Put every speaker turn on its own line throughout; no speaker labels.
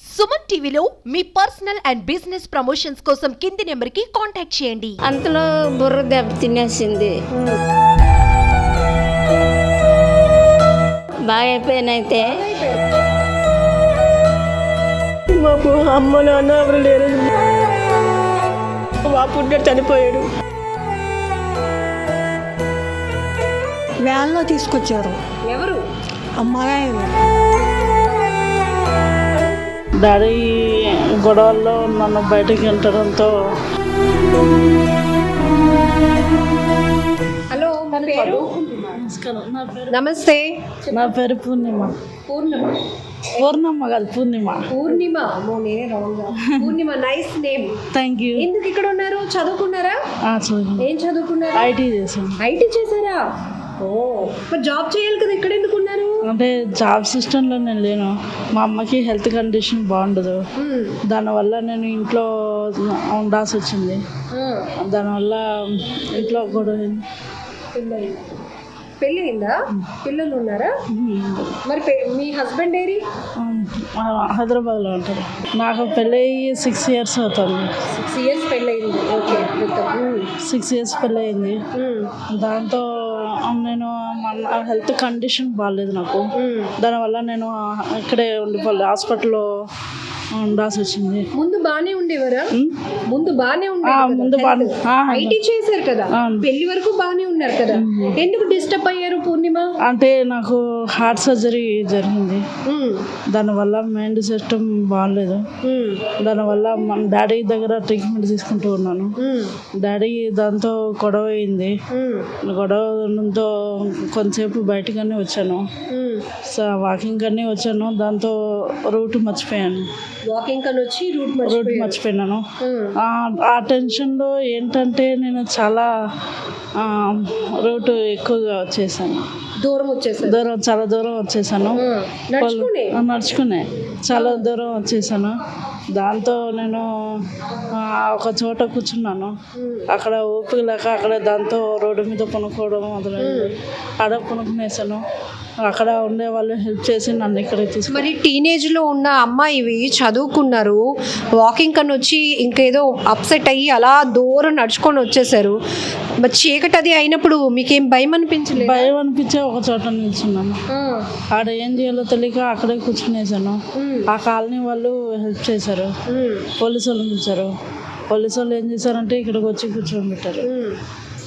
సుమన్ టీవీలో మీ personal and business promotions కోసం కింది నెంబర్కి కాంటాక్ట్ చేయండి.
అంతలో బుర్ర దెబ్బ తినేసింది. బాగా అయిపోయినైతే
మాకు అమ్మ నాన్న ఎవరు లేరు. మా పుట్టిన చనిపోయాడు. వ్యాన్లో తీసుకొచ్చారు.
ఎవరు?
అమ్మాయి.
డాడీ గొడవల్లో నన్ను బయటకు వెళ్ళడంతో
హలో
నా పేరు?
నమస్తే.
నా పేరు పూర్ణిమ.
పూర్ణిమ?
పూర్ణమ్మ కాదు పూర్ణిమ.
పూర్ణిమ? అమ్మో నేనే wrong Purnima nice name
thank you
ఎందుకు ఇక్కడ ఉన్నారు? చదువుకున్నారా?
చదువు
ఏం చదువుకున్నారు?
ఐటీ చేసాను
ఐటీ చేశారా? మరి జాబ్ చేయాలి కదా ఇక్కడ ఎందుకు ఉన్నారు?
అంటే జాబ్ సిస్టంలో నేను లేను. మా అమ్మకి హెల్త్ కండిషన్ బాగుండదు. దానివల్ల నేను ఇంట్లో ఉండాల్సి వచ్చింది. దానివల్ల ఇంట్లో గొడవ అయింది.
పెళ్ళయిందా? పెళ్ళయిందా పిల్లలు ఉన్నారా? మరి మీ హస్బెండ్ ఏరి?
హైదరాబాద్లో ఉంటారు. నాకు పెళ్ళయి సిక్స్ ఇయర్స్ అవుతుంది.
సిక్స్ ఇయర్స్ పెళ్ళయింది. ఓకే
సిక్స్ ఇయర్స్ పెళ్ళయింది. దాంతో నేను మన హెల్త్ కండిషన్ బాగాలేదు నాకు. దానివల్ల నేను ఇక్కడే ఉండిపోలే హాస్పిటల్లో ఉండాల్సి వచ్చింది.
ముందు బానే ఉండేవారా? ముందు బానే
ఆ,
ఉండేవారు?
ముందు బాగా
ఐటీ చేశారు కదా. పెళ్ళి వరకు బానే ఉన్నారు కదా? ఎందుకు డిస్టర్బ్ అయ్యారు పూర్ణిమ?
అంటే నాకు హార్ట్ సర్జరీ జరిగింది. దానివల్ల మైండ్ సిస్టమ్ బాగాలేదు దానివల్ల మన డాడీ దగ్గర ట్రీట్మెంట్ తీసుకుంటూ ఉన్నాను. డాడీ దాంతో గొడవ అయింది. గొడవ ఉండడంతో కొంతసేపు బయటకనే వచ్చాను. వాకింగ్ కన్నీ వచ్చాను. దాంతో రూట్ మర్చిపోయాను.
వాకింగ్ కని వచ్చి రూట్
రూట్ మర్చిపోయినాను. ఆ- టెన్షన్లో ఏంటంటే నేను చాలా రూట్ ఎక్కువగా వచ్చేసాను
దూరం వచ్చేసారు.
దూరం చాలా దూరం వచ్చేసాను.
నడుచుకుని?
చాలా దూరం వచ్చేసాను. దాంతో నేను ఒక చోట కూర్చున్నాను. అక్కడ ఓపిక లేక అక్కడ దాంతో రోడ్డు మీద కొనుక్కోవడం మొదలైంది. ఆడ కొనుక్కునేసాను. అక్కడ ఉండే వాళ్ళు హెల్ప్ చేసి నన్ను ఇక్కడ తీసుకు
మరి టీనేజ్లో ఉన్న అమ్మాయివి చదువుకున్నారు. వాకింగ్ కని వచ్చి ఇంకేదో అప్సెట్ అయ్యి అలా దూరం నడుచుకొని వచ్చేసారు. మరి చీకటి అది అయినప్పుడు మీకేం భయం అనిపించలేదు?
భయం అనిపించే ఒక చోట నిల్చున్నాను ఆడ ఏం చేయాలో తెలియక అక్కడే కూర్చునేసాను ఆ కాలనీ వాళ్ళు హెల్ప్ చేశారు. పోలీసు వాళ్ళు పిలిచారు. పోలీసు వాళ్ళు ఏం చేశారంటే ఇక్కడికి వచ్చి కూర్చోబెట్టారు.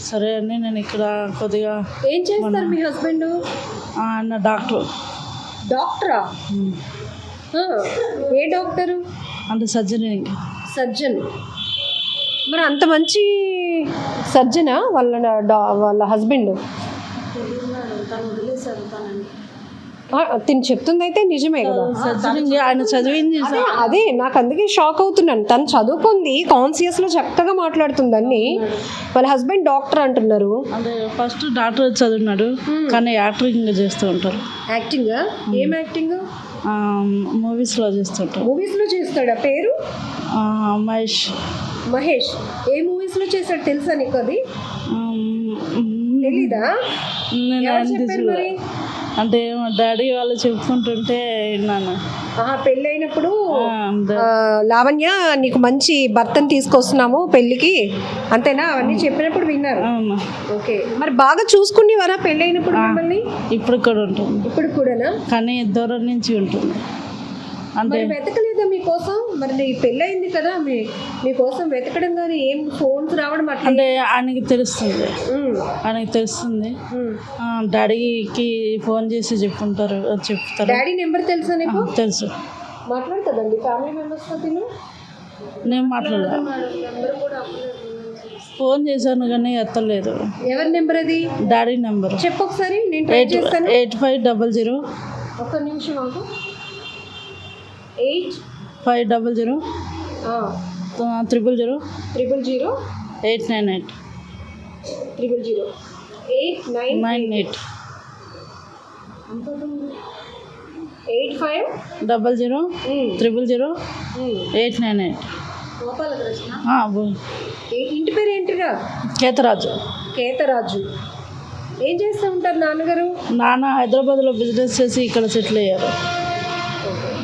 సరే అని నేను ఇక్కడ కొద్దిగా
ఏం చేస్తారు మీ హస్బెండ్?
ఆయన డాక్టర్.
డాక్టరా? ఏ డాక్టరు?
అంటే సర్జరీ.
సర్జన్. మరి అంత మంచి సర్జనా వాళ్ళ డా- వాళ్ళ హస్బెండ్? తిని చెప్తుంది అయితే నిజమే కదా.
ఆయన చదివింది
అదే అదే. నాకు అందుకే షాక్ అవుతున్నాను. తను చదువుకుంది కాన్సియస్లో చక్కగా మాట్లాడుతుందని వాళ్ళ హస్బెండ్ డాక్టర్ అంటున్నారు.
అంటే ఫస్ట్ డాక్టర్ చదివినాడు కానీ యాక్టరింగ్ చేస్తూ ఉంటారు.
యాక్టింగ్ ఏం యాక్టింగ్
మూవీస్లో చేస్తుంటారు
మూవీస్లో చేస్తాడా? పేరు?
ఆ, మహేష్.
మహేష్. ఏ మూవీస్లో చేశాడు తెలుసా నీకు అది? తెలీదా?
అంటే డాడీ వాళ్ళు చెప్పుకుంటుంటే విన్నాను.
పెళ్ళైనప్పుడు లావణ్య నీకు మంచి భర్తను తీసుకొస్తున్నాము పెళ్ళికి. అంతేనా? అవన్నీ చెప్పినప్పుడు విన్నారు. ఓకే. మరి బాగా చూసుకునేవారా పెళ్ళైనప్పుడు మిమ్మల్ని?
ఇప్పుడు కూడా ఉంటుంది.
ఇప్పుడు కూడానా?
కానీ దూరం నుంచి ఉంటుంది. అంటే
వెతకలేదా మీకోసం? మరి నీ పెళ్ళయింది కదా మీ మీకోసం వెతకడం కానీ ఏం ఫోన్స్ రావడం
అంటే ఆయనకి తెలుస్తుంది. ఆయనకి తెలుస్తుంది. డాడీకి ఫోన్ చేసి చెప్పుంటారు చెప్తారు.
డాడీ నెంబర్ తెలుసా నీకు?
తెలుసు.
మాట్లాడుతుందండి. ఫ్యామిలీ మెంబర్స్తో తిను.
నేను మాట్లాడా ఫోన్ చేశాను కానీ ఎత్తలేదు.
ఎవరి నెంబర్ అది?
Daddy number.
చెప్పు ఒకసారి నేను ట్రై
ఎయిట్
చేస్తాను.
Eight five double zero.
ఒక్క నిమిషం ఆగు. Eight
five double zero. Triple zero.
Triple zero.
Eight nine eight.
Triple zero eight nine
nine eight
eight five
double zero triple zero eight nine eight.
Gopalakrishna ఇంటి పేరు ఏంటిరా?
కేతరాజు.
కేతరాజు. ఏం చేస్తూ ఉంటారు నాన్నగారు?
నాన్న హైదరాబాద్లో బిజినెస్ చేసి ఇక్కడ సెటిల్ అయ్యారు.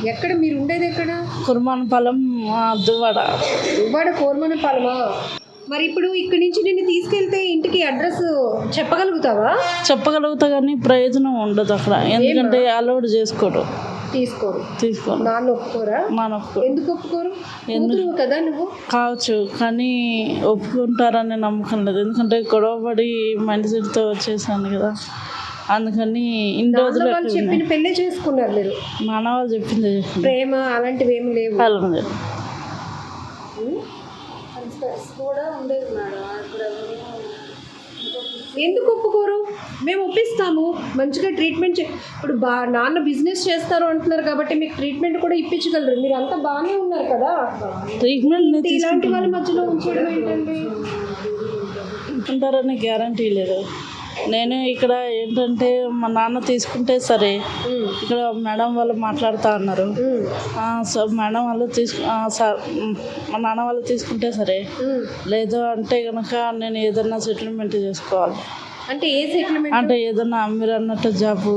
ఎక్కడ? మీరు ఉండేది ఎక్కడ?
కుర్మానపాలెం దువ్వాడ.
ఇవాడ కోరమన పాలమా మరి ఇప్పుడు ఇక్కడి నుంచి నేను తీసుకెళ్తే ఇంటికి అడ్రస్ చెప్పగలుగుతావా?
చెప్పగలుగుతా కానీ ప్రయోజనం ఉండదు అక్కడ. ఎందుకంటే అలవాటు చేసుకోడు
తీసుకోరు. నాన్న ఒప్పుకోరా? ఎందుకు ఒప్పుకోరు? కూతురు కదా నువ్వు.
కావచ్చు కానీ ఒప్పుకుంటారని నమ్మకం లేదు. ఎందుకంటే గొడవపడి మైండ్ సెట్తో వచ్చేసాను కదా. అందుకని ఇన్ని రోజులు
చెప్పిన పెళ్ళే చేసుకున్నారు మీరు.
నాన్న వాళ్ళు చెప్పింది. చెప్పింది
ప్రేమ అలాంటివి ఏమి లేవు ఎందుకు ఒప్పుకోరు? మేము ఒప్పిస్తాము. మంచిగా ట్రీట్మెంట్ చే ఇప్పుడు బా నాన్న బిజినెస్ చేస్తారు అంటున్నారు కాబట్టి మీకు ట్రీట్మెంట్ కూడా ఇప్పించగలరు. మీరు అంతా బాగానే ఉన్నారు కదా?
ట్రీట్మెంట్
ఇలాంటి వాళ్ళ మధ్యలో ఉంచడం ఏంటండి?
తీసుకుంటారని గ్యారంటీ లేదు. నేను ఇక్కడ ఏంటంటే మా నాన్న తీసుకుంటే సరే ఇక్కడ మేడం వాళ్ళు మాట్లాడుతూ ఉన్నారు సో మేడం వాళ్ళు తీసుకు సార్ మ్, మా నాన్న వాళ్ళు తీసుకుంటే సరే లేదు అంటే కనుక నేను ఏదన్నా సెటిల్మెంట్ చేసుకోవాలి.
అంటే ఏ సెటిల్మెంట్
అంటే ఏదన్నా మీరు అన్నట్టు జాబు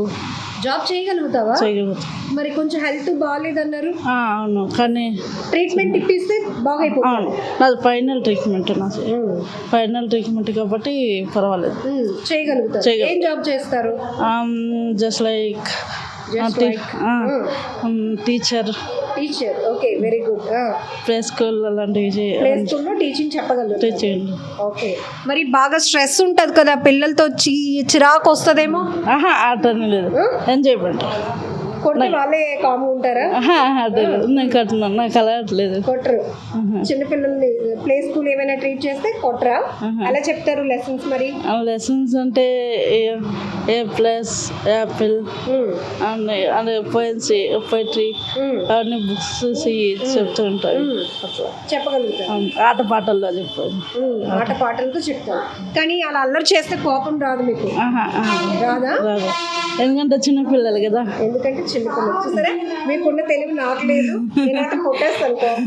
జాబ్ చేయగలుగుతావా?
చేయగలుగుతాం.
మరి కొంచెం హెల్త్ బాగాలేదన్నారు
అవును కానీ
ట్రీట్మెంట్ ఇప్పిస్తే బాగైపోతుంది.
అవును నాది ఫైనల్ ట్రీట్మెంట్ నాది ఫైనల్ ట్రీట్మెంట్ కాబట్టి పర్వాలేదు. చేయగలుగుతా.
ఏం జాబ్ చేస్తారు?
Just like teacher
teacher okay very good
play school అలాంటివి
ప్లే స్కూల్లో టీచింగ్ చెప్పగలుగుతారు.
చేయండి
ఓకే మరి బాగా స్ట్రెస్ ఉంటుంది కదా పిల్లలతో చి చిరాకు వస్తుందేమో?
ఆహా అటని లేదు. ఎంజాయ్మెంట్
కొట్టి వాళ్ళే కాము ఉంటారా?
ఆహా అటే లేదు నేను కట్టున్నాను నాకు అలవాట్లేదు
కొట్టరు. చిన్నపిల్లల్ని ప్లే స్కూల్ ఏమైనా ట్రీట్ చేస్తే కొట్టరా? అలా చెప్తారు లెసన్స్ మరి?
లెసన్స్ అంటే ఏ- ప్లస్ యాపిల్ పోయిన్సీ పోయిటరీ అవన్నీ బుక్స్ చూసి చెప్తూ ఆట పాటల్లో
ఆట పాటలతో చెప్తారు. కానీ అలా అల్లరి చేస్తే కోపం రాదు మీకు. రాదు.
ఎందుకంటే చిన్నపిల్లలు కదా.
ఎందుకంటే చిన్న పిల్లలు చూసారా? మీకున్న తెలివి నాకు లేదు. నేనైతే కొట్టేస్తాను కోపం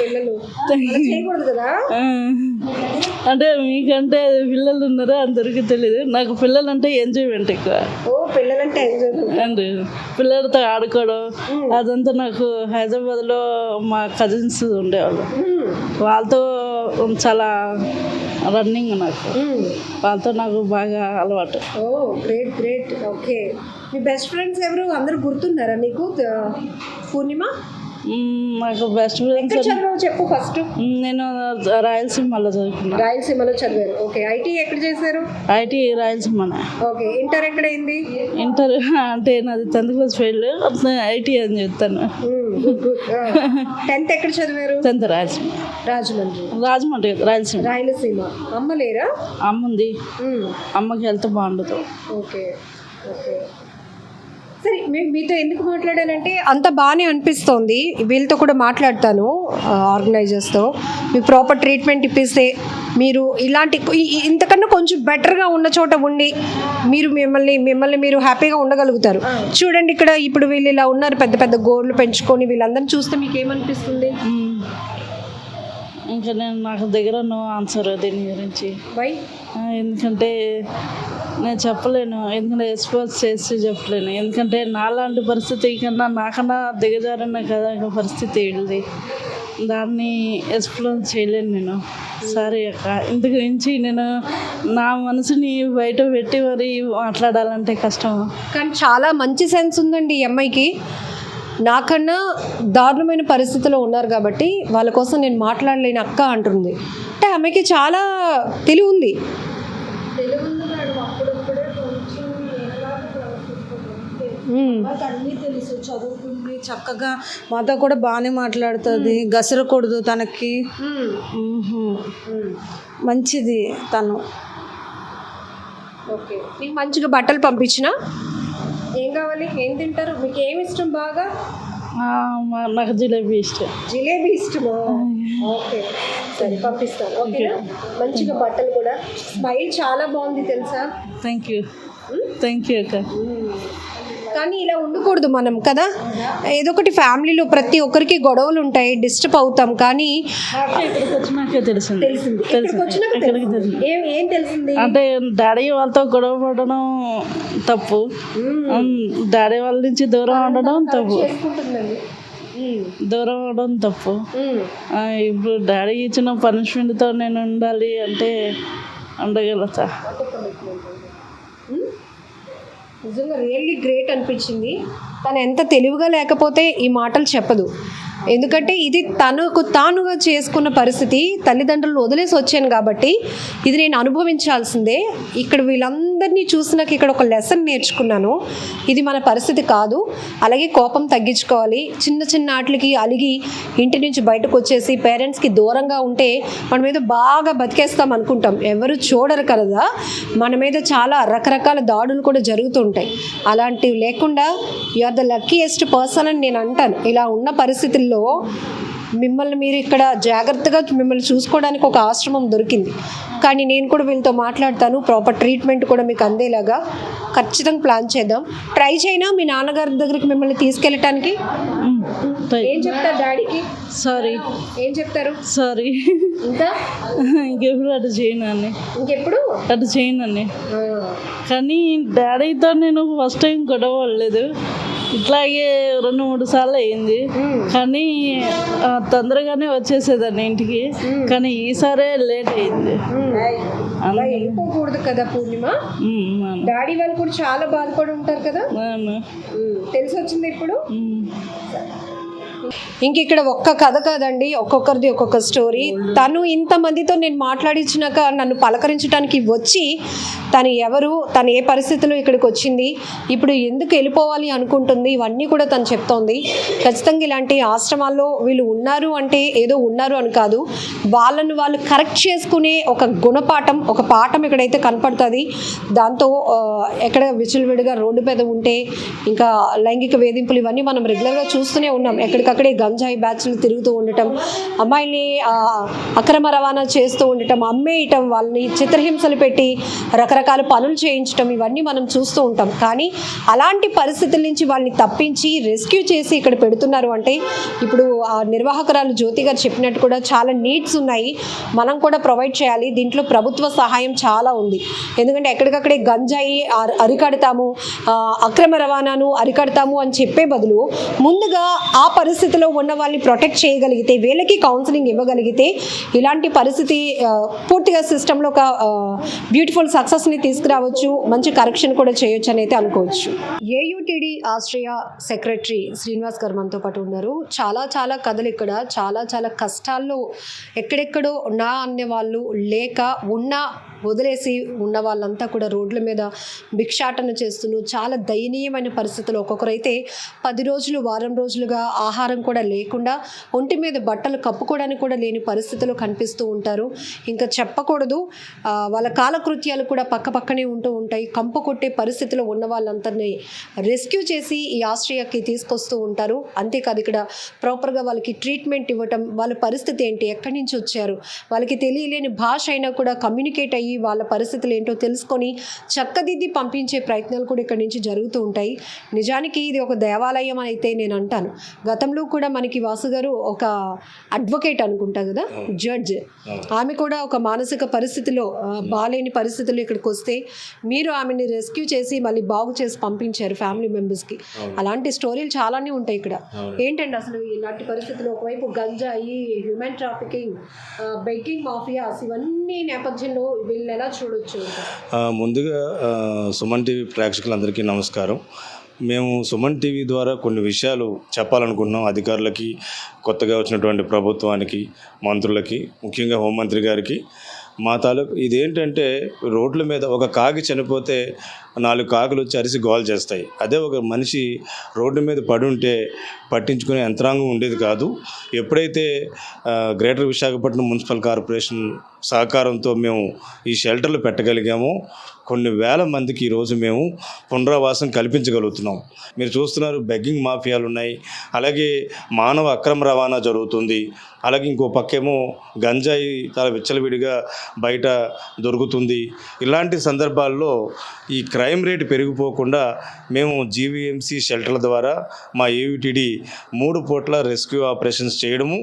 పిల్లలు. అలా చేయకూడదు కదా?
అంటే మీకంటే పిల్లలు ఉన్నారా అందరికీ తెలియదు నాకు పిల్లలు అంటే ఎంజాయ్మెంట్ ఎక్కువ.
Oh
and. పిల్లలతో ఆడుకోవడం అదంతా నాకు హైదరాబాద్లో మా కజిన్స్ ఉండేవాళ్ళు. వాళ్ళతో చాలా రన్నింగ్ నాకు. వాళ్ళతో నాకు బాగా అలవాటు.
Oh great great. ఓకే. మీ బెస్ట్ ఫ్రెండ్స్ ఎవరు? అందరూ గుర్తున్నారా నీకు పూర్ణిమ?
నాకు బెస్ట్ ఫ్రెండ్స్
ఎక్కడ చదివావు చెప్పు ఫస్ట్
నేను రాయలసీమలో చదువుకున్నా.
రాయలసీమలో చదివారు ఓకే. ఐటీ ఎక్కడ చేశారు?
ఐటీ రాయలసీమనే.
ఓకే. ఇంటర్ ఎక్కడైంది
ఇంటర్ అంటే నాది టెన్త్ క్లాస్ ఫెయిల్ ఐటీ అని చెప్తాను.
టెన్త్ ఎక్కడ చదివారు?
టెన్త్ రాయలసీమ.
రాజమండ్రి.
రాజమండ్రి రాయలసీమ.
రాయలసీమ. అమ్మ లేరా?
అమ్మ ఉంది
మ్మ్.
అమ్మకి హెల్త్ బాగుండదు.
ఓకే. ఓకే. సరే మీతో ఎందుకు మాట్లాడానంటే అంత బాగానే అనిపిస్తోంది. వీళ్ళతో కూడా మాట్లాడతాను ఆర్గనైజర్స్తో. మీకు ప్రాపర్ ట్రీట్మెంట్ ఇప్పిస్తే మీరు ఇలాంటి ఇంతకన్నా కొంచెం బెటర్గా ఉన్న చోట ఉండి మీరు మిమ్మల్ని మిమ్మల్ని మీరు హ్యాపీగా ఉండగలుగుతారు. చూడండి ఇక్కడ ఇప్పుడు వీళ్ళు ఇలా ఉన్నారు పెద్ద పెద్ద గోర్లు పెంచుకొని వీళ్ళందరినీ చూస్తే మీకు ఏమనిపిస్తుంది.
ఇంకా నేను నాకు దగ్గర నో ఆన్సర్ దీని గురించి.
వై
ఎందుకంటే నేను చెప్పలేను. ఎందుకంటే ఎక్స్పోజ్ చేసి చెప్పలేను. ఎందుకంటే నాలాంటి పరిస్థితి కన్నా నాకన్నా దిగజారిన కదా పరిస్థితి వీళ్ళది దాన్ని ఎక్స్ప్లోర్ చేయలేను నేను. సారీ అక్క. ఇంత గురించి నేను నా మనసుని బయట పెట్టి మరి మాట్లాడాలంటే కష్టం.
కానీ చాలా మంచి సెన్స్ ఉందండి ఈ అమ్మాయికి. నాకన్నా దారుణమైన పరిస్థితిలో ఉన్నారు కాబట్టి వాళ్ళ కోసం నేను మాట్లాడలేని అక్క అంటుంది. అంటే ఆమెకి చాలా తెలివి ఉంది.
అన్నీ తెలుసు చదువుకుంది చక్కగా మాతో కూడా బాగానే మాట్లాడుతుంది గసరకూడదు తనకి. మంచిది తను.
ఓకే. మంచిగా బట్టలు పంపించిన? ఏం కావాలి? ఏం తింటారు? మీకు ఏమి ఇష్టం బాగా?
నాకు జిలేబీ ఇష్టం.
జిలేబీ ఇష్టమా? ఓకే. సరే పంపిస్తాను. ఓకేనా? మంచిగా బట్టలు కూడా. స్మైల్ చాలా బాగుంది తెలుసా?
థ్యాంక్ యూ థ్యాంక్ యూ అక్క.
కానీ ఇలా ఉండకూడదు మనం కదా? ఏదో ఒకటి ఫ్యామిలీలో ప్రతి ఒక్కరికి గొడవలు ఉంటాయి డిస్టర్బ్ అవుతాం కానీ
తెలిసింది.
ఏం తెలిసింది?
అంటే డాడీ వాళ్ళతో గొడవ పడడం తప్పు. డాడీ వాళ్ళ నుంచి దూరం ఉండడం తప్పు. దూరం అవడం తప్పు. ఇప్పుడు డాడీ ఇచ్చిన పనిష్మెంట్తో నేను ఉండాలి అంటే ఉండగలుగుతా.
నిజంగా రియల్లీ గ్రేట్ అనిపించింది. తను ఎంత తెలివిగా లేకపోతే ఈ మాటలు చెప్పదు. ఎందుకంటే ఇది తనకు తానుగా చేసుకున్న పరిస్థితి తల్లిదండ్రులు వదిలేసి వచ్చాను కాబట్టి ఇది నేను అనుభవించాల్సిందే. ఇక్కడ వీళ్ళందరినీ చూసినాక ఇక్కడ ఒక లెసన్ నేర్చుకున్నాను. ఇది మన పరిస్థితి కాదు. అలాగే కోపం తగ్గించుకోవాలి. చిన్న చిన్న ఆటలకి అలిగి ఇంటి నుంచి బయటకు వచ్చేసి పేరెంట్స్కి దూరంగా ఉంటే మన మీద బాగా బతికేస్తాం అనుకుంటాం. ఎవరు చూడరు కదా. మన మీద చాలా రకరకాల దాడులు కూడా జరుగుతుంటాయి. అలాంటివి లేకుండా you are the luckiest person అని నేను అంటాను. ఇలా ఉన్న పరిస్థితుల్లో మిమ్మల్ని మీరు ఇక్కడ జాగ్రత్తగా మిమ్మల్ని చూసుకోవడానికి ఒక ఆశ్రమం దొరికింది. కానీ నేను కూడా వీళ్ళతో మాట్లాడతాను. ప్రాపర్ ట్రీట్మెంట్ కూడా మీకు అందేలాగా ఖచ్చితంగా ప్లాన్ చేద్దాం. ట్రై చేయనా మీ నాన్నగారి దగ్గరికి మిమ్మల్ని తీసుకెళ్ళటానికి? ఏం చెప్తారు డాడీకి?
సారీ
ఏం చెప్తారు?
సారీ
ఇంకా
ఇంకెప్పుడు అటు చేయనని
ఇంకెప్పుడు?
అటు చేయనని కానీ డాడీతో నేను ఫస్ట్ టైం గొడవ పడలేదు. ఇట్లాగే రెండు మూడు సార్లు అయింది కానీ తొందరగానే వచ్చేసేదాన్ని ఇంటికి. కానీ ఈసారే లేట్ అయింది
అలా వెళ్ళిపోకూడదు కదా పూర్ణిమ. డాడీ వాళ్ళు కూడా చాలా బాధపడి ఉంటారు కదా. తెలిసి వచ్చింది ఇప్పుడు. ఇంక ఇక్కడ ఒక్క కథ కదండి ఒక్కొక్కరిది ఒక్కొక్క స్టోరీ తను ఇంతమందితో నేను మాట్లాడించినాక నన్ను పలకరించడానికి వచ్చి తను ఎవరు తను ఏ పరిస్థితిలో ఇక్కడికి వచ్చింది ఇప్పుడు ఎందుకు వెళ్ళిపోవాలి అనుకుంటుంది ఇవన్నీ కూడా తను చెప్తోంది. ఖచ్చితంగా ఇలాంటి ఆశ్రమాల్లో వీళ్ళు ఉన్నారు అంటే ఏదో ఉన్నారు అని కాదు వాళ్ళను వాళ్ళు కరెక్ట్ చేసుకునే ఒక గుణపాఠం ఒక పాఠం ఇక్కడైతే కనపడుతుంది. దాంతో ఎక్కడ విచలవిడిగా రోడ్డు మీద ఉంటే ఇంకా లైంగిక వేధింపులు ఇవన్నీ మనం రెగ్యులర్గా చూస్తూనే ఉన్నాం. ఎక్కడికక్కడ గంజాయి బ్యాచ్లు తిరుగుతూ ఉండటం అమ్మాయిల్ని అక్రమ రవాణా చేస్తూ ఉండటం అమ్మేయటం వాళ్ళని చిత్రహింసలు పెట్టి రకరకాల పనులు చేయించటం ఇవన్నీ మనం చూస్తూ ఉంటాం. కానీ అలాంటి పరిస్థితుల నుంచి వాళ్ళని తప్పించి రెస్క్యూ చేసి ఇక్కడ పెడుతున్నారు అంటే ఇప్పుడు ఆ నిర్వాహకురాలు జ్యోతి గారు చెప్పినట్టు కూడా చాలా నీడ్స్ ఉన్నాయి. మనం కూడా ప్రొవైడ్ చేయాలి. దీంట్లో ప్రభుత్వ సహాయం చాలా ఉంది. ఎందుకంటే ఎక్కడికక్కడే గంజాయి అరికడతాము అక్రమ రవాణాను అరికడతాము అని చెప్పే బదులు ముందుగా ఆ పరిస్థితి పరిస్థితిలో ఉన్న వాళ్ళని ప్రొటెక్ట్ చేయగలిగితే వీళ్ళకి కౌన్సిలింగ్ ఇవ్వగలిగితే ఇలాంటి పరిస్థితి పూర్తిగా సిస్టంలో ఒక బ్యూటిఫుల్ సక్సెస్ని తీసుకురావచ్చు మంచి కరెక్షన్ కూడా చేయొచ్చు అని అయితే అనుకోవచ్చు. ఏయుటిడి ఆస్ట్రియా సెక్రటరీ శ్రీనివాస్ గారు మనతో పాటు ఉన్నారు. చాలా చాలా కథలు ఇక్కడ చాలా చాలా కష్టాల్లో ఎక్కడెక్కడో నా అనే వాళ్ళు లేక ఉన్న వదిలేసి ఉన్న వాళ్ళంతా కూడా రోడ్ల మీద భిక్షాటన చేస్తూ చాలా దయనీయమైన పరిస్థితులు ఒక్కొక్కరైతే పది రోజులు వారం రోజులుగా ఆహారం కూడా లేకుండా ఒంటి మీద బట్టలు కప్పుకోవడానికి కూడా లేని పరిస్థితులు కనిపిస్తూ ఉంటారు. ఇంకా చెప్పకూడదు వాళ్ళ కాలకృత్యాలు కూడా పక్క పక్కనే ఉంటూ ఉంటాయి. కంప కొట్టే పరిస్థితిలో ఉన్న వాళ్ళందరినీ రెస్క్యూ చేసి ఈ ఆస్ట్రియాకి తీసుకొస్తూ ఉంటారు. అంతేకాదు ఇక్కడ ప్రాపర్గా వాళ్ళకి ట్రీట్మెంట్ ఇవ్వటం వాళ్ళ పరిస్థితి ఏంటి ఎక్కడి నుంచి వచ్చారు వాళ్ళకి తెలియలేని భాష అయినా కూడా కమ్యూనికేట్ అయ్యి వాళ్ళ పరిస్థితులు ఏంటో తెలుసుకొని చక్కదిద్ది పంపించే ప్రయత్నాలు కూడా ఇక్కడ నుంచి జరుగుతూ ఉంటాయి. నిజానికి ఇది ఒక దేవాలయం అని అయితే నేను అంటాను. గతంలో కూడా మనకి వాసు గారు ఒక అడ్వకేట్ అనుకుంటా కదా జడ్జ్. ఆమె కూడా ఒక మానసిక పరిస్థితిలో ఆ, బాలేని పరిస్థితుల్లో ఇక్కడికి వస్తే మీరు ఆమెని రెస్క్యూ చేసి మళ్ళీ బాగు చేసి పంపించారు ఫ్యామిలీ మెంబర్స్కి. అలాంటి స్టోరీలు చాలానే ఉంటాయి ఇక్కడ. ఏంటండి అసలు ఇలాంటి పరిస్థితుల్లో ఒకవైపు గంజాయి హ్యూమన్ ట్రాఫికింగ్ బెగ్గింగ్ మాఫియాస్ ఇవన్నీ నేపథ్యంలో ఎలా చూడొచ్చు?
ముందుగా సుమన్ టీవీ ప్రేక్షకులందరికీ నమస్కారం. మేము సుమన్ టీవీ ద్వారా కొన్ని విషయాలు చెప్పాలనుకుంటున్నాం అధికారులకి కొత్తగా వచ్చినటువంటి ప్రభుత్వానికి మంత్రులకి ముఖ్యంగా హోంమంత్రి గారికి. మా తాలూకు ఇదేంటంటే రోడ్ల మీద ఒక కాగి చనిపోతే నాలుగు కాకులు వచ్చి అరిసి గోల్ చేస్తాయి. అదే ఒక మనిషి రోడ్డు మీద పడి ఉంటే పట్టించుకునే యంత్రాంగం ఉండేది కాదు. ఎప్పుడైతే గ్రేటర్ విశాఖపట్నం మున్సిపల్ కార్పొరేషన్ సహకారంతో మేము ఈ షెల్టర్లు పెట్టగలిగామో కొన్ని వేల మందికి ఈరోజు మేము పునరావాసం కల్పించగలుగుతున్నాం. మీరు చూస్తున్నారు బెగ్గింగ్ మాఫియాలు ఉన్నాయి అలాగే మానవ అక్రమ రవాణా జరుగుతుంది. అలాగే ఇంకో పక్కేమో గంజాయి చాలా విచ్చలవిడిగా బయట దొరుకుతుంది. ఇలాంటి సందర్భాల్లో ఈ క్రై క్రైమ్ రేట్ పెరిగిపోకుండా మేము జీవీఎంసీ షెల్టర్ల ద్వారా మా ఏవిటిడి మూడు పూట్ల రెస్క్యూ ఆపరేషన్స్ చేయడము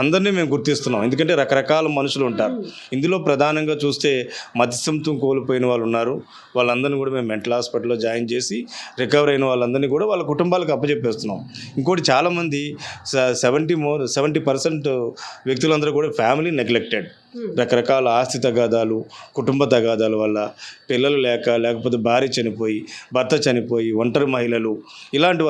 అందరినీ మేము గుర్తిస్తున్నాం. ఎందుకంటే రకరకాల మనుషులు ఉంటారు. ఇందులో ప్రధానంగా చూస్తే మతిస్థిమితం కోల్పోయిన వాళ్ళు ఉన్నారు. వాళ్ళందరినీ కూడా మేము మెంటల్ హాస్పిటల్లో జాయిన్ చేసి రికవర్ అయిన వాళ్ళందరినీ కూడా వాళ్ళ కుటుంబాలకు అప్పచెప్పేస్తున్నాం ఇంకోటి చాలామంది సెవెంటీ మోర్ సెవెంటీ పర్సెంట్ వ్యక్తులందరూ కూడా ఫ్యామిలీ నెగ్లెక్టెడ్. రకరకాల ఆస్తి తగాదాలు కుటుంబ తగాదాల వల్ల పిల్లలు లేక లేకపోతే భార్య చనిపోయి భర్త చనిపోయి ఒంటరి మహిళలు ఇలాంటి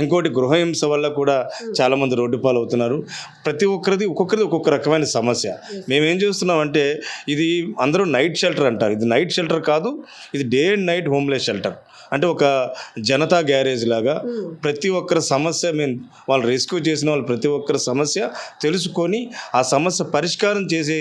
ఇంకోటి గృహహింస వల్ల కూడా చాలామంది రోడ్డు పాలు అవుతున్నారు ప్రతి ఒక్కరిది ఒక్కొక్కరిది ఒక్కొక్క రకమైన సమస్య. మేమేం చేస్తున్నామంటే ఇది అందరూ నైట్ షెల్టర్ అంటారు. ఇది నైట్ షెల్టర్ కాదు ఇది day and night homeless shelter. అంటే ఒక జనతా గ్యారేజ్ లాగా ప్రతి ఒక్కరి సమస్య మేము వాళ్ళు రెస్క్యూ చేసిన వాళ్ళు ప్రతి ఒక్కరి సమస్య తెలుసుకొని ఆ సమస్య పరిష్కారం చేసే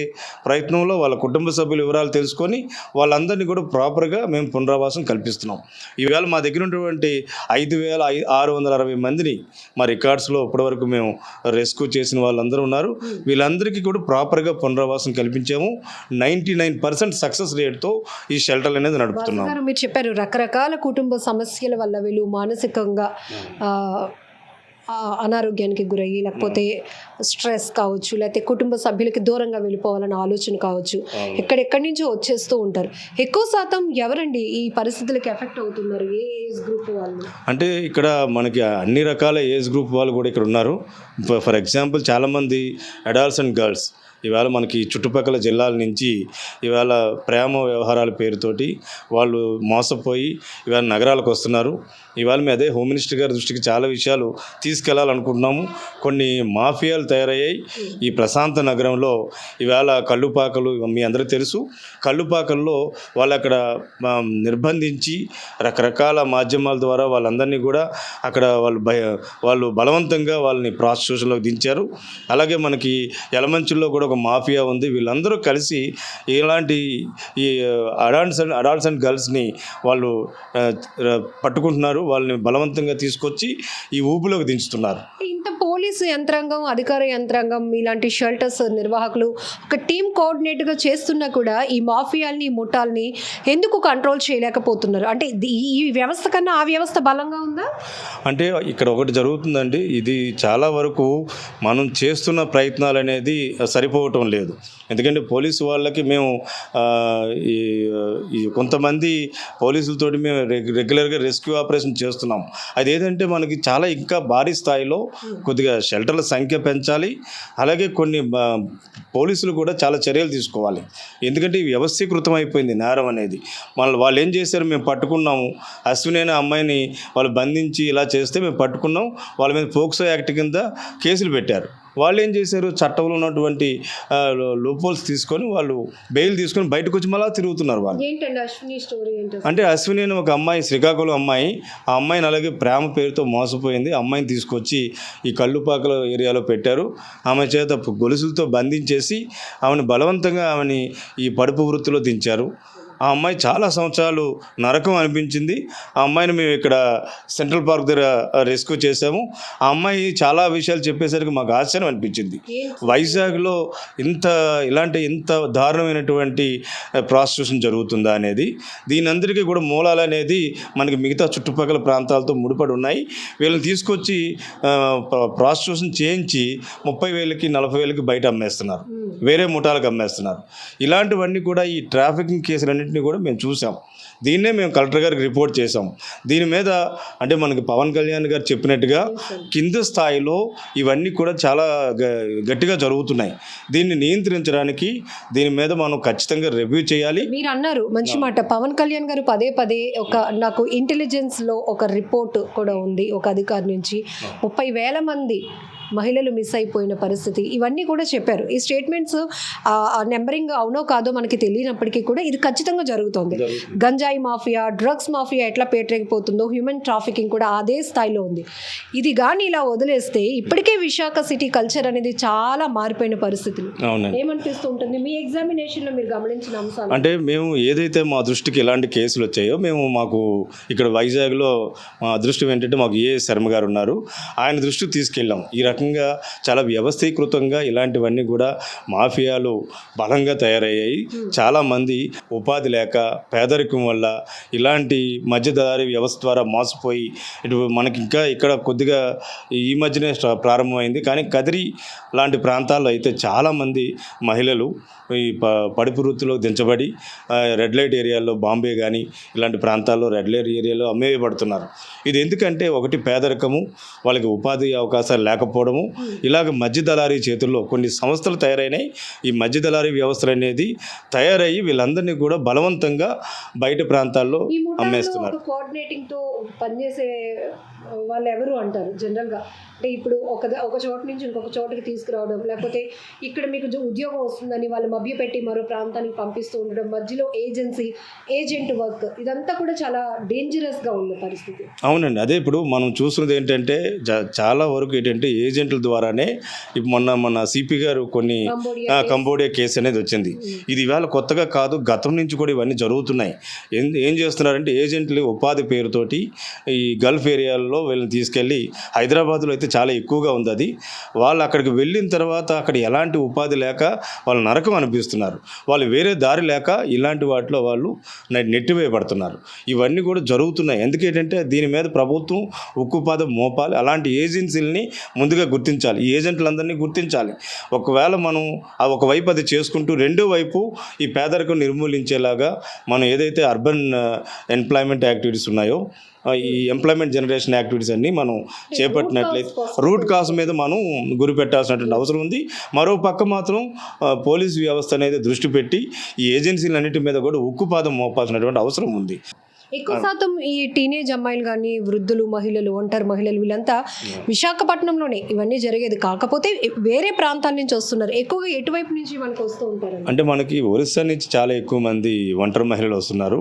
ప్రయత్నంలో వాళ్ళ కుటుంబ సభ్యుల వివరాలు తెలుసుకొని వాళ్ళందరినీ కూడా ప్రాపర్గా మేము పునరావాసం కల్పిస్తున్నాం. ఈవేళ మా దగ్గర ఉన్నటువంటి ఐదు వేల ఆరు వందల అరవై మందిని మా రికార్డ్స్లో ఇప్పటివరకు మేము రెస్క్యూ చేసిన వాళ్ళందరూ ఉన్నారు. వీళ్ళందరికీ కూడా ప్రాపర్గా పునరావాసం కల్పించాము. నైంటీ నైన్ పర్సెంట్ సక్సెస్ రేట్తో ఈ షెల్టర్ అనేది నడుపుతున్నాం.
మీరు చెప్పారు రకరకాల కుటుంబ సమస్యల వల్ల వీళ్ళు మానసికంగా అనారోగ్యానికి గురయ్యి లేకపోతే స్ట్రెస్ కావచ్చు లేకపోతే కుటుంబ సభ్యులకి దూరంగా వెళ్ళిపోవాలన్న ఆలోచన కావచ్చు ఎక్కడెక్కడి నుంచో వచ్చేస్తూ ఉంటారు. ఎక్కువ శాతం ఎవరండి ఈ పరిస్థితులకి ఎఫెక్ట్ అవుతున్నారు? ఏ ఏజ్ గ్రూప్ వాళ్ళు?
అంటే ఇక్కడ మనకి అన్ని రకాల ఏజ్ గ్రూప్ వాళ్ళు కూడా ఇక్కడ ఉన్నారు. ఫర్ ఎగ్జాంపుల్ చాలామంది అడాల్ట్స్ అండ్ గర్ల్స్. ఇవాళ మనకి చుట్టుపక్కల జిల్లాల నుంచి ఇవాళ ప్రేమ వ్యవహారాల పేరుతోటి వాళ్ళు మోసపోయి ఇవాళ నగరాలకు వస్తున్నారు. ఇవాళ మీ అదే హోమ్ మినిస్టర్ గారి దృష్టికి చాలా విషయాలు తీసుకెళ్ళాలనుకుంటున్నాము. కొన్ని మాఫియాలు తయారయ్యాయి. ఈ ప్రశాంత నగరంలో ఇవాళ కళ్ళుపాకలు మీ అందరికీ తెలుసు. కళ్ళుపాకల్లో వాళ్ళు అక్కడ నిర్బంధించి రకరకాల మాధ్యమాల ద్వారా వాళ్ళందరినీ కూడా అక్కడ వాళ్ళు భయ వాళ్ళు బలవంతంగా వాళ్ళని ప్రాస్టిట్యూషన్లోకి దించారు. అలాగే మనకి యలమంచుల్లో కూడా ఒక మాఫియా ఉంది. వీళ్ళందరూ కలిసి ఇలాంటి ఈ అడాల్ట్స్ అండ్ అడాల్ట్స్ అండ్ గర్ల్స్ని వాళ్ళు పట్టుకుంటున్నారు. వాళ్ళని బలవంతంగా తీసుకొచ్చి ఈ ఊపిలోకి దించుతున్నారు.
ఇంత పోలీసు యంత్రాంగం అధికార యంత్రాంగం ఇలాంటి షెల్టర్స్ నిర్వాహకులు ఒక టీం కోఆర్డినేట్గా చేస్తున్నా కూడా ఈ మాఫియాల్ని ముఠాల్ని ఎందుకు కంట్రోల్ చేయలేకపోతున్నారు? అంటే ఈ వ్యవస్థ కన్నా ఆ వ్యవస్థ బలంగా ఉందా?
అంటే ఇక్కడ ఒకటి జరుగుతుందండి. ఇది చాలా వరకు మనం చేస్తున్న ప్రయత్నాలు అనేది సరిపోవటం లేదు. ఎందుకంటే పోలీసు వాళ్ళకి మేము ఈ కొంతమంది పోలీసులతోటి మేము రెగ్- రెగ్యులర్గా రెస్క్యూ ఆపరేషన్ చేస్తున్నాం. అది ఏదంటే మనకి చాలా ఇంకా భారీ స్థాయిలో కొద్దిగా షెల్టర్ల సంఖ్య పెంచాలి. అలాగే కొన్ని పోలీసులు కూడా చాలా చర్యలు తీసుకోవాలి. ఎందుకంటే వ్యవస్థీకృతం అయిపోయింది నేరం అనేది. మన వాళ్ళు ఏం చేశారు? మేము పట్టుకున్నాము. అశ్విని అనే అమ్మాయిని వాళ్ళు బంధించి ఇలా చేస్తే మేము పట్టుకున్నాం. వాళ్ళ మీద పోక్సో యాక్ట్ కింద కేసులు పెట్టారు. వాళ్ళు ఏం చేశారు? చట్టంలో ఉన్నటువంటి లోపోల్స్ తీసుకొని వాళ్ళు బెయిల్ తీసుకొని బయటకు వచ్చి మళ్ళీ తిరుగుతున్నారు వాళ్ళు. అంటే అశ్విని అని ఒక అమ్మాయి శ్రీకాకుళం అమ్మాయి ఆ అమ్మాయిని అలాగే ప్రేమ పేరుతో మోసపోయింది. అమ్మాయిని తీసుకొచ్చి ఈ కళ్ళుపాకల ఏరియాలో పెట్టారు. ఆమె చేత గొలుసులతో బంధించేసి ఆమెను బలవంతంగా ఆమెని ఈ పడుపు వృత్తిలో దించారు. ఆ అమ్మాయి చాలా సంవత్సరాలు నరకం అనిపించింది. ఆ అమ్మాయిని మేము ఇక్కడ సెంట్రల్ పార్క్ దగ్గర రెస్క్యూ చేసాము ఆ అమ్మాయి చాలా విషయాలు చెప్పేసరికి మాకు ఆశ్చర్యం అనిపించింది. వైజాగ్లో ఇంత ఇలాంటి ఇంత దారుణమైనటువంటి ప్రాస్టిట్యూషన్ జరుగుతుందా అనేది దీని అందరికీ కూడా మూలాలు అనేది మనకి మిగతా చుట్టుపక్కల ప్రాంతాలతో ముడిపడి ఉన్నాయి. వీళ్ళని తీసుకొచ్చి ప్రాస్టిట్యూషన్ చేయించి ముప్పై వేలకి నలభై వేలకి బయట అమ్మేస్తున్నారు. వేరే ముఠాలకు అమ్మేస్తున్నారు. ఇలాంటివన్నీ కూడా ఈ ట్రాఫికింగ్ కేసులన్నింటినీ కూడా మేము చూసాం. దీన్నే మేము కలెక్టర్ గారికి రిపోర్ట్ చేసాం. దీని మీద అంటే మనకి పవన్ కళ్యాణ్ గారు చెప్పినట్టుగా కింద స్థాయిలో ఇవన్నీ కూడా చాలా గ- గట్టిగా జరుగుతున్నాయి. దీన్ని నియంత్రించడానికి దీని మీద మనం ఖచ్చితంగా రివ్యూ చేయాలి.
మీరు అన్నారు మంచి మాట. పవన్ కళ్యాణ్ గారు పదే పదే ఒక నాకు ఇంటెలిజెన్స్లో ఒక రిపోర్ట్ కూడా ఉంది ఒక అధికారి నుంచి. ముప్పై వేల మంది మహిళలు మిస్ అయిపోయిన పరిస్థితి. ఇవన్నీ కూడా చెప్పారు. ఈ స్టేట్మెంట్స్ నెంబరింగ్ అవునో కాదో మనకి తెలియనప్పటికీ కూడా ఇది ఖచ్చితంగా జరుగుతోంది. గంజాయి మాఫియా డ్రగ్స్ మాఫియా ఎట్లా పేటరేగిపోతుందో హ్యూమన్ ట్రాఫికింగ్ కూడా అదే స్థాయిలో ఉంది. ఇది కానీ ఇలా వదిలేస్తే ఇప్పటికే విశాఖ సిటీ కల్చర్ అనేది చాలా మారిపోయిన పరిస్థితులు.
అవునండి.
ఏమనిపిస్తూ ఉంటుంది? మీ ఎగ్జామినేషన్లో మీరు గమనించిన అంశాలు?
అంటే మేము ఏదైతే మా దృష్టికి ఇలాంటి కేసులు వచ్చాయో మేము మాకు ఇక్కడ వైజాగ్లో మా అదృష్టం ఏంటంటే మాకు ఏ శర్మ గారు ఉన్నారు. ఆయన దృష్టికి తీసుకెళ్ళాం. ఈ రకం రకంగా చాలా వ్యవస్థీకృతంగా ఇలాంటివన్నీ కూడా మాఫియాలు బలంగా తయారయ్యాయి. చాలామంది ఉపాధి లేక పేదరికం వల్ల ఇలాంటి మధ్యదారి వ్యవస్థ ద్వారా మోసపోయి ఇటు మనకి ఇంకా ఇక్కడ కొద్దిగా ఈ మధ్యనే ప్రారంభమైంది. కానీ కదిరి లాంటి ప్రాంతాల్లో అయితే చాలామంది మహిళలు ఈ ప పడుపు వృత్తిలో దించబడి రెడ్ లైట్ ఏరియాల్లో బాంబే కానీ ఇలాంటి ప్రాంతాల్లో రెడ్ లైట్ ఏరియాలో అమ్మేయబడుతున్నారు. ఇది ఎందుకంటే ఒకటి పేదరికము వాళ్ళకి ఉపాధి అవకాశాలు లేకపోవడము ఇలాగ మధ్య దళారీ చేతుల్లో కొన్ని సంస్థలు తయారైనాయి. ఈ మధ్య దళారీ వ్యవస్థలు అనేది తయారయ్యి వీళ్ళందరినీ కూడా బలవంతంగా బయట ప్రాంతాల్లో అమ్మేస్తున్నారు.
ఒక కోఆర్డినేటింగ్తో పనిచేసే వాళ్ళు ఎవరు అంటారు జనరల్గా? అంటే ఇప్పుడు ఒక ఒక చోట నుంచి ఇంకొక చోటకి తీసుకురావడం లేకపోతే ఇక్కడ మీకు ఉద్యోగం వస్తుందని వాళ్ళు మభ్యపెట్టి మరో ప్రాంతానికి పంపిస్తూ ఉండడం మధ్యలో ఏజెన్సీ ఏజెంట్ వర్క్ ఇదంతా కూడా చాలా డేంజరస్గా ఉన్న పరిస్థితి.
అవునండి. అదే ఇప్పుడు మనం చూస్తున్నది ఏంటంటే చాలా వరకు ఏంటంటే ఏజెంట్ల ద్వారానే ఇప్పుడు మొన్న మన సిపి గారు కొన్ని
కంబోడియా
కేసు. అనేది వచ్చింది. ఇది ఇవాళ కొత్తగా కాదు గతం నుంచి కూడా ఇవన్నీ జరుగుతున్నాయి. ఏం చేస్తున్నారంటే ఏజెంట్లు ఉపాధి పేరుతోటి ఈ గల్ఫ్ ఏరియాల్లో వీళ్ళని తీసుకెళ్ళి హైదరాబాద్లో అయితే చాలా ఎక్కువగా ఉంది అది. వాళ్ళు అక్కడికి వెళ్ళిన తర్వాత అక్కడ ఎలాంటి ఉపాధి లేక వాళ్ళు నరకం అనిపిస్తున్నారు. వాళ్ళు వేరే దారి లేక ఇలాంటి వాటిలో వాళ్ళు నెట్టివేయబడుతున్నారు. ఇవన్నీ కూడా జరుగుతున్నాయి. ఎందుకేంటంటే దీని మీద ప్రభుత్వం ఉక్కుపాదం మోపాలి. అలాంటి ఏజెన్సీలని ముందుగా గుర్తించాలి ఈ ఏజెంట్లందరినీ గుర్తించాలి. ఒకవేళ మనం ఆ ఒకవైపు అది చేసుకుంటూ రెండో వైపు ఈ పేదరికం నిర్మూలించేలాగా మనం ఏదైతే అర్బన్ ఎంప్లాయ్మెంట్ యాక్టివిటీస్ ఉన్నాయో ఈ ఎంప్లాయ్మెంట్ జనరేషన్ యాక్టివిటీస్ అన్ని మనం చేపట్టినట్లయితే రూట్ కాస్ మీద మనం గురి పెట్టాల్సినటువంటి అవసరం ఉంది. మరో పక్క మాత్రం పోలీస్ వ్యవస్థ అనేది దృష్టి పెట్టి ఈ ఏజెన్సీలన్నిటి మీద కూడా ఉక్కుపాదం మోపాల్సినటువంటి అవసరం ఉంది.
ఎక్కువ శాతం ఈ టీనేజ్ అమ్మాయిలు కానీ వృద్ధులు మహిళలు ఒంటరి మహిళలు వీళ్ళంతా విశాఖపట్నంలోనే ఇవన్నీ జరిగేది. కాకపోతే వేరే ప్రాంతాల నుంచి వస్తున్నారు. ఎక్కువగా ఎటువైపు నుంచి మనకు వస్తూ ఉంటారు
అంటే మనకి ఒరిస్సా నుంచి చాలా ఎక్కువ మంది ఒంటరి మహిళలు వస్తున్నారు.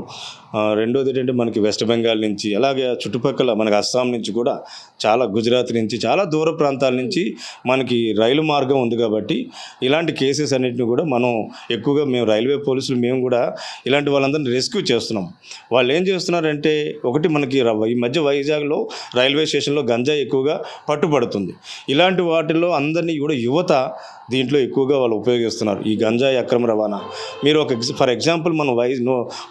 రెండోది ఏంటంటే మనకి వెస్ట్ బెంగాల్ నుంచి అలాగే చుట్టుపక్కల మనకి అస్సాం నుంచి కూడా చాలా గుజరాత్ నుంచి చాలా దూర ప్రాంతాల నుంచి మనకి రైలు మార్గం ఉంది కాబట్టి ఇలాంటి కేసెస్ అన్నింటిని కూడా మనం ఎక్కువగా మేము రైల్వే పోలీసులు మేము కూడా ఇలాంటి వాళ్ళందరినీ రెస్క్యూ చేస్తున్నాం. వాళ్ళు ఏం చేస్తున్నారంటే ఒకటి మనకి ఈ మధ్య వైజాగ్లో రైల్వే స్టేషన్లో గంజా ఎక్కువగా పట్టుబడుతుంది ఇలాంటి వాటిల్లో అందరినీ కూడా యువత దీంట్లో ఎక్కువగా వాళ్ళు ఉపయోగిస్తున్నారు. ఈ గంజాయి అక్రమ రవాణా. మీరు ఒక ఫర్ ఎగ్జాంపుల్ మన వై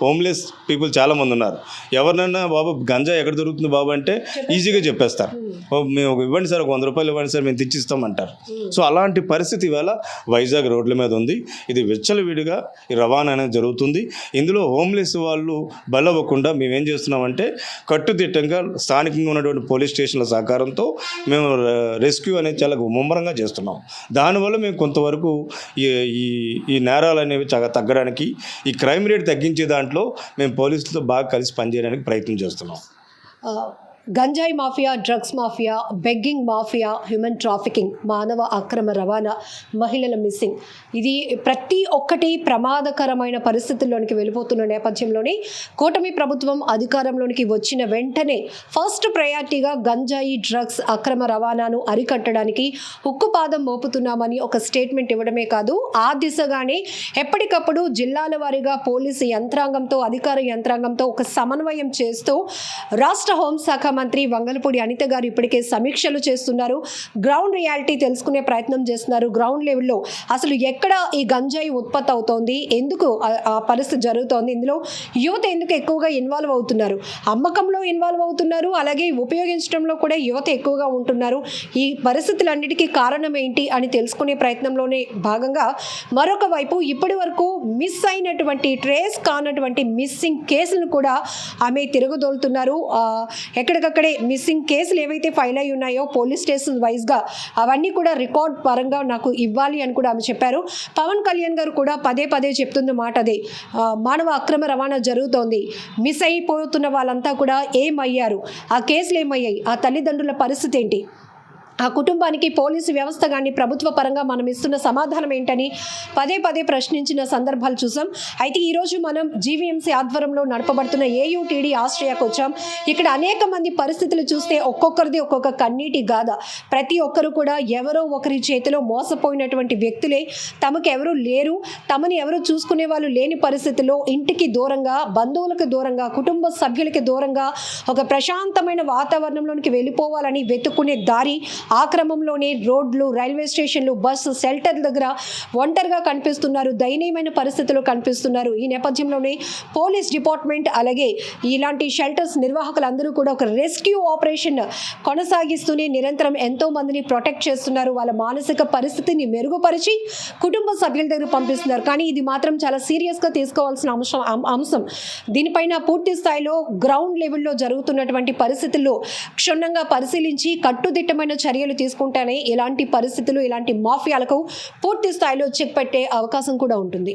హోమ్లెస్ పీపుల్ చాలామంది ఉన్నారు. ఎవరినైనా బాబు గంజాయి ఎక్కడ దొరుకుతుంది బాబు అంటే ఈజీగా చెప్పేస్తారు. "ఓ, మేము ఒక ఇవ్వండి సార్ ఒక వంద రూపాయలు ఇవ్వండి సార్ మేము తెచ్చిస్తామంటారు. సో అలాంటి పరిస్థితి ఇవాళ వైజాగ్ రోడ్ల మీద ఉంది. ఇది విచ్చలవిడిగా ఈ రవాణా అనేది జరుగుతుంది. ఇందులో హోమ్లెస్ వాళ్ళు బలవ్వకుండా మేము ఏం చేస్తున్నామంటే కట్టుదిట్టంగా స్థానికంగా ఉన్నటువంటి పోలీస్ స్టేషన్ల సహకారంతో మేము రెస్క్యూ అనేది చాలా ముమ్మరంగా చేస్తున్నాం. దానివల్ల మేము కొంతవరకు ఈ ఈ ఈ నేరాలు అనేవి చాలా తగ్గడానికి ఈ క్రైమ్ రేట్ తగ్గించే దాంట్లో మేము పోలీసులతో బాగా కలిసి పనిచేయడానికి ప్రయత్నం చేస్తున్నాం.
గంజాయి mafia drugs mafia begging mafia human trafficking మానవ అక్రమ రవాణా మహిళల మిస్సింగ్. ఇది ప్రతి ఒక్కటి ప్రమాదకరమైన పరిస్థితుల్లోనికి వెళ్ళిపోతున్న నేపథ్యంలోనే కూటమి ప్రభుత్వం అధికారంలోనికి వచ్చిన వెంటనే ఫస్ట్ ప్రయారిటీగా గంజాయి డ్రగ్స్ అక్రమ రవాణాను అరికట్టడానికి ఉక్కుపాదం మోపుతున్నామని ఒక స్టేట్మెంట్ ఇవ్వడమే కాదు ఆ దిశగానే ఎప్పటికప్పుడు జిల్లాల వారీగా పోలీసు యంత్రాంగంతో అధికార యంత్రాంగంతో ఒక సమన్వయం చేస్తూ రాష్ట్ర హోంశాఖ మంత్రి వంగలపూడి అనిత గారు ఇప్పటికే సమీక్షలు చేస్తున్నారు. గ్రౌండ్ రియాలిటీ తెలుసుకునే ప్రయత్నం చేస్తున్నారు. గ్రౌండ్ లెవెల్లో అసలు ఎక్కడ ఈ గంజాయి ఉత్పత్తి అవుతోంది? ఎందుకు ఆ- పరిస్థితి జరుగుతోంది? ఇందులో యువత ఎందుకు ఎక్కువగా ఇన్వాల్వ్ అవుతున్నారు? అమ్మకంలో ఇన్వాల్వ్ అవుతున్నారు. అలాగే ఉపయోగించడంలో కూడా యువత ఎక్కువగా ఉంటున్నారు. ఈ పరిస్థితులన్నిటికీ కారణం ఏంటి అని తెలుసుకునే ప్రయత్నంలోనే భాగంగా మరొక వైపు ఇప్పటి వరకు మిస్ అయినటువంటి ట్రేస్ కానటువంటి మిస్సింగ్ కేసులను కూడా ఆమె తిరగదోలుతున్నారు. ఎక్కడ ఎక్కడికక్కడే మిస్సింగ్ కేసులు ఏవైతే ఫైల్ అయి ఉన్నాయో పోలీస్ స్టేషన్ వైజ్గా అవన్నీ కూడా రికార్డ్ పరంగా నాకు ఇవ్వాలి అని కూడా ఆమె చెప్పారు. పవన్ కళ్యాణ్ గారు కూడా పదే పదే చెప్తున్న మాట అదే. మానవ అక్రమ రవాణా జరుగుతోంది. మిస్ అయిపోతున్న వాళ్ళంతా కూడా ఏమయ్యారు ఆ కేసులు ఏమయ్యాయి ఆ తల్లిదండ్రుల పరిస్థితి ఏంటి? ఆ కుటుంబానికి పోలీసు వ్యవస్థ కానీ ప్రభుత్వ పరంగా మనం ఇస్తున్న సమాధానం ఏంటని పదే పదే ప్రశ్నించిన సందర్భాలు చూసాం. అయితే ఈరోజు మనం జీవీఎంసీ ఆధ్వర్యంలో నడపబడుతున్న ఏయూటీడీ ఆస్ట్రియాకు వచ్చాం. ఇక్కడ అనేక మంది పరిస్థితులు చూస్తే ఒక్కొక్కరిది ఒక్కొక్క కన్నీటి గాథ. ప్రతి ఒక్కరు కూడా ఎవరో ఒకరి చేతిలో మోసపోయినటువంటి వ్యక్తులే. తమకు ఎవరు లేరు. తమని ఎవరు చూసుకునే వాళ్ళు లేని పరిస్థితుల్లో ఇంటికి దూరంగా బంధువులకు దూరంగా కుటుంబ సభ్యులకి దూరంగా ఒక ప్రశాంతమైన వాతావరణంలోనికి వెళ్ళిపోవాలని వెతుక్కునే దారి ఆ క్రమంలోనే రోడ్లు రైల్వే స్టేషన్లు బస్సు షెల్టర్ దగ్గర ఒంటరిగా కనిపిస్తున్నారు. దయనీయమైన పరిస్థితులు కనిపిస్తున్నారు. ఈ నేపథ్యంలోనే పోలీస్ డిపార్ట్మెంట్ అలాగే ఇలాంటి షెల్టర్స్ నిర్వాహకులందరూ కూడా ఒక రెస్క్యూ ఆపరేషన్ కొనసాగిస్తూనే నిరంతరం ఎంతో మందిని ప్రొటెక్ట్ చేస్తున్నారు. వాళ్ళ మానసిక పరిస్థితిని మెరుగుపరిచి కుటుంబ సభ్యుల దగ్గర పంపిస్తున్నారు. కానీ ఇది మాత్రం చాలా సీరియస్గా తీసుకోవాల్సిన అంశం అంశం. దీనిపైన పూర్తి స్థాయిలో గ్రౌండ్ లెవెల్లో జరుగుతున్నటువంటి పరిస్థితుల్లో క్షుణ్ణంగా పరిశీలించి కట్టుదిట్టమైన చర్య చర్యలు తీసుకుంటేనే ఇలాంటి పరిస్థితులు ఇలాంటి మాఫియాలకు పూర్తి స్థాయిలో చెక్ పెట్టే అవకాశం కూడా ఉంటుంది.